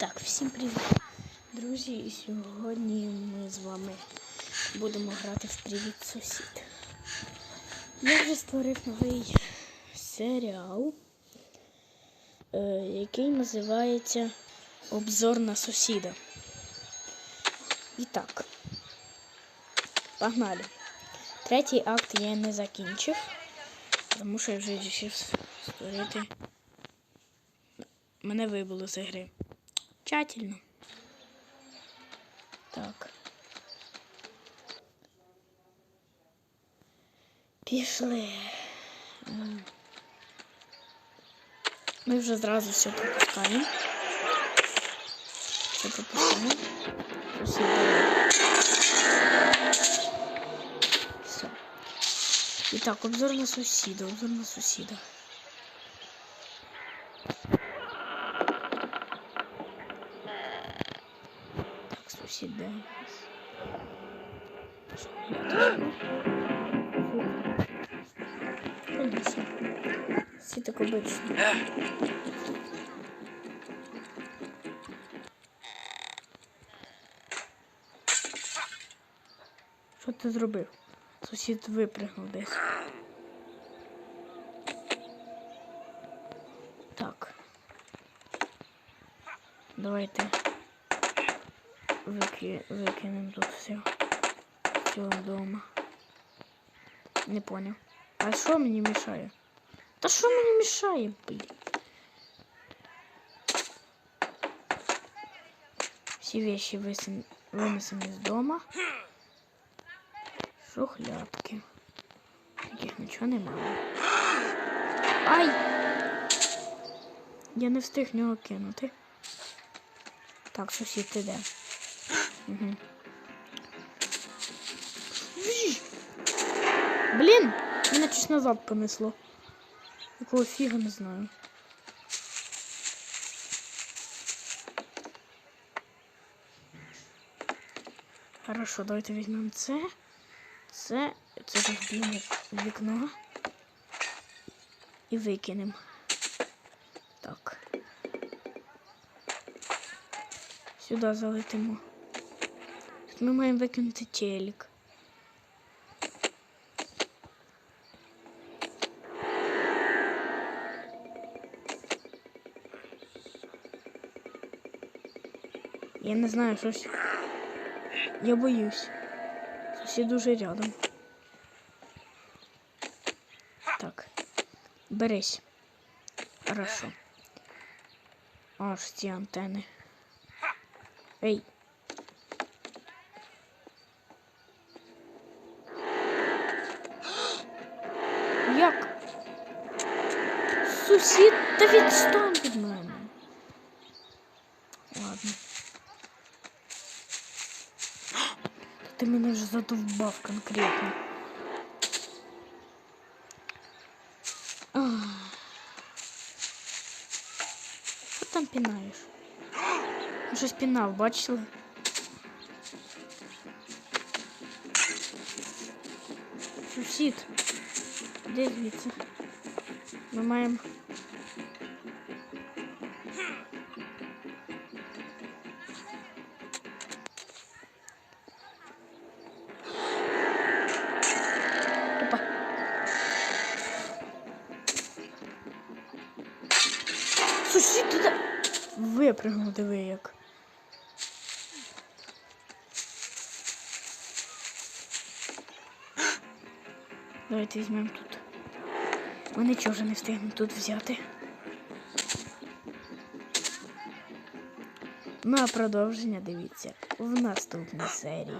Так, всім привіт, друзі. І сьогодні ми з вами будемо грати в Привіт сусід. Я вже створив новий серіал, е, який називається Обзор на сусіда. І так, погнали. Третій акт я не закінчив, тому що я вже вирішив створити. Мене вибило з гри. Тщательно. Так. Пішли. Ми вже зразу все пропускаємо. Все пропускаємо. Беремо. Все. І так, обзор на сусіда, обзор на сусіда. Так, сусід де у нас? Що, я тут? Фу. Конечно. Всі так обично. Що ти зробив? Сусід випрыгнув десь. Так. Давайте Вики... викинемо тут все. З цього дома. Не понял. А що мені мішає? Та що мені мішає, блін? Всі вещи висим... винесемо з дома. Шухлядки. Яких нічого немає. Ай! Я не встиг нього кинути. Так, сусід, ти де? Угу. Блін, мене щось назад понесло. Якого фіга не знаю. Хорошо, давайте візьмемо це. Це, це розб'ємо вікно. І викинемо. Так. Сюди залетимо. Ми маємо викинути телек. Я не знаю, щось. Я боюсь. Сусід дуже рядом. Так. Берись. Хорошо. Аж ці антени. Ей. Як? Сусід та відстань від мене. Ладно. Ти мене вже задовбав конкретно. Ах. Що там пінаєш? Ну, Щось пінав, бачили? Сусід. Де звідси? Ми маємо. Сусід диви як. Давайте візьмемо тут. Ми нічого вже не встигнемо тут взяти. Ну а продовження дивіться в наступній серії.